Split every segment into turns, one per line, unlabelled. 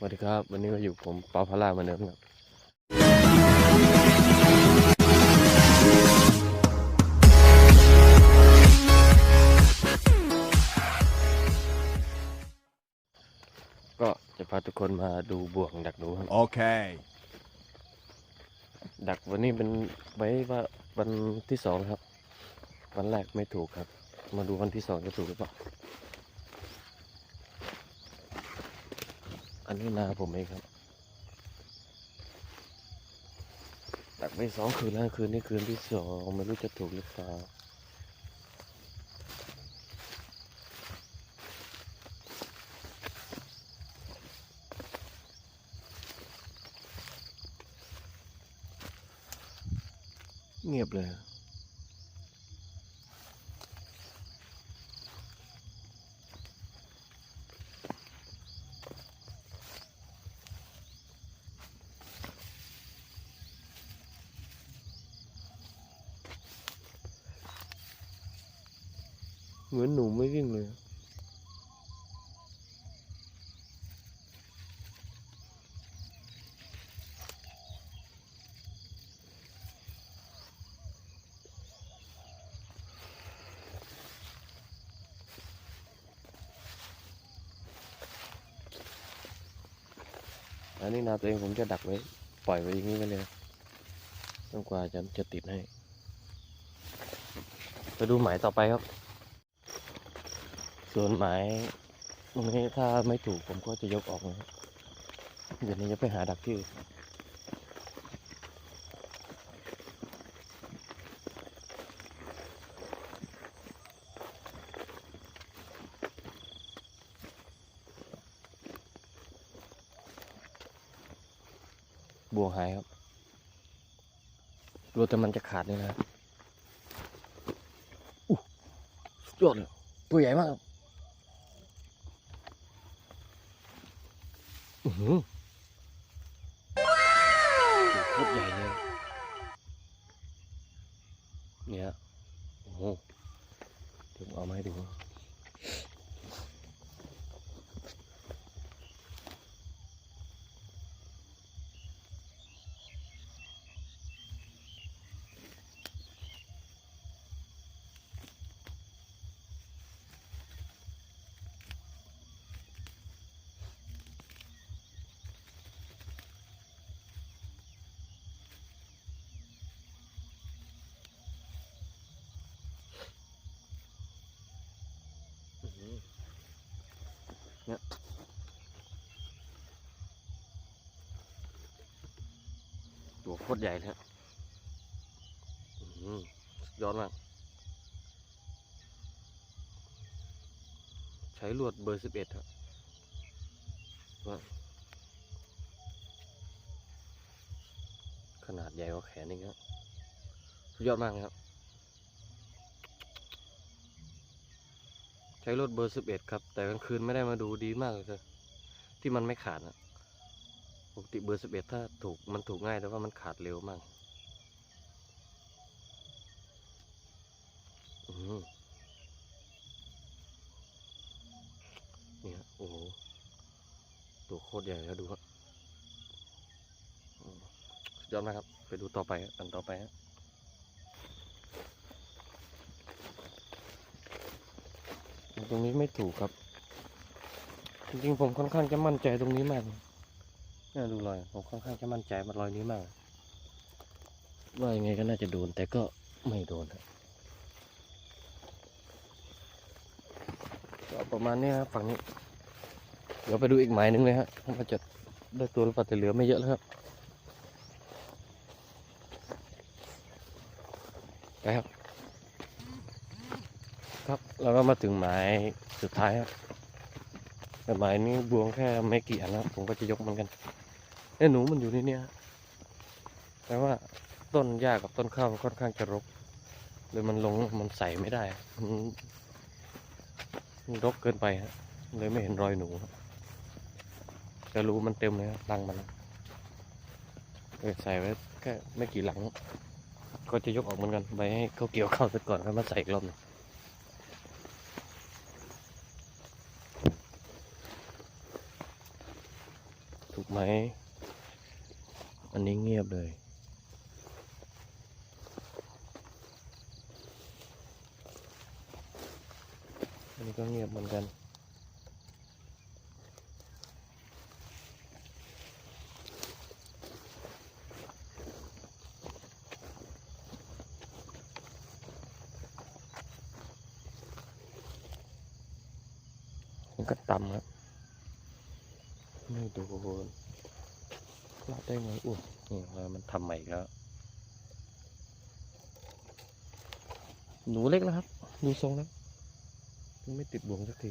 สวัสดีครับ วันนี้มาอยู่ผมเปาพาร่าเหมือนเดิมครับก็จะพาทุกคนมาดูบ่วงดักหนูครับ
Okay.
ดักวันนี้เป็นไว้ว่าวันที่สองครับ วันแรกไม่ถูกครับ มาดูวันที่สองจะถูกหรือเปล่า อันนี้นาผมเองครับดักไปสองคืนแล้วคืนนี้คืนที่สองไม่รู้จะถูกหรือเปล่าเงียบเลย เหมือนหนูไม่วิ่งเลย อันนี้นาตัวเองผมจะดักไว้ ปล่อยไว้อย่างนี้ไปเลยจนกว่าจะจะติดให้ ไปดูหมายต่อไปครับ ส่วนหมายตรงนี้ถ้าไม่ถูกผมก็จะยกออกนะเดี๋ยวนี้จะไปหาดักที่อื่นบวหายครับรู้แต่มันจะขาดนี่นะอู้ยอดเลยตัวใหญ่มากครับ อือหือโคตรใหญ่เลย เนี่ย โอ้โหเดี๋ยวเอามาให้ดู เนี่ยตัวโคตรใหญ่เลยฮะย้อหือสุดยอดมาก ใช้ลวดเบอร์สิบเอ็ดครับขนาดใหญ่กว่าแขนเองครับสุดยอดมากครับ ช้รถเบอร์สิบเอ็ดครับ แต่กลางคืนไม่ได้มาดูดีมากเลยครับที่มันไม่ขาดนะปกติเบอร์สิบเอ็ดถ้าถูกมันถูกง่ายแต่ว่ามันขาดเร็วมากนี่ฮะโอ้โหตัวโคตรใหญ่แล้วดูครับอืมสุดยอดมากครับ ไปดูต่อไปฮะอันต่อไปฮะ ตรงนี้ไม่ถูกครับ จริงๆผมค่อนข้างจะมั่นใจตรงนี้มากน่าดูรอยผมค่อนข้างจะมั่นใจมารอยนี้มากว่ายังไงก็น่าจะโดน แต่ก็ไม่โดนครับก็ประมาณนี้ครับฝั่งนี้ เดี๋ยวไปดูอีกหมายหนึ่งเลยฮะว่าจะได้ตัวหรือเปล่าแต่เหลือไม่เยอะแล้วครับไปครับ ครับเราก็มาถึงหมายสุดท้ายครับแต่หมายนี้บวงแค่ไม่กี่อันแล้วผมก็จะยกมันกันไอ้หนูมันอยู่ในเนี้ยแต่ว่าต้นหญ้ากับต้นข้าวมันค่อนข้างจะรกเลยมันลงมันใส่ไม่ได้มันรกเกินไปฮะเลยไม่เห็นรอยหนูครับจะรู้มันเต็มเลยครับรังมันเลยใส่ไว้แค่ไม่กี่หลัง ก็จะยกออกเหมือนกันไปให้เขาเกี่ยวข้าวเสร็จก่อนค่อยมาใส่อีกรอบนึง ไหม อันนี้เงียบเลย อันนี้ก็เงียบเหมือนกันมันก็ต่ำครับ ไม่โดนพลาดได้ไงอุ้ยนี่ว่ามันทำใหม่แล้ว หนูเล็กแล้วครับ ดูทรงแล้วยังไม่ติดบ่วงสักที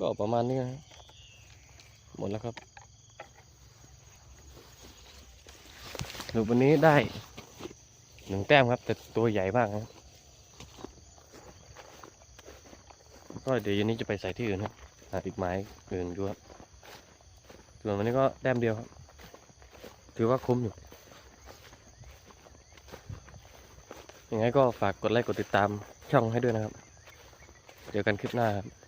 ก็ประมาณนี้นะครับหมดแล้วครับสรุวันนี้ได้หนึ่งแต้มครับ แต่ตัวใหญ่มากนะครับก็เดี๋ยวเย็นนี้จะไปใส่ที่อื่นครับหาติดไม้อื่นดูครับส่วนวันนี้ก็แต้มเดียวครับ ถือว่าคุ้มอยู่ยังไงก็ฝากกดไลค์กดติดตามช่องให้ด้วยนะครับ เจอกันคลิปหน้าครับ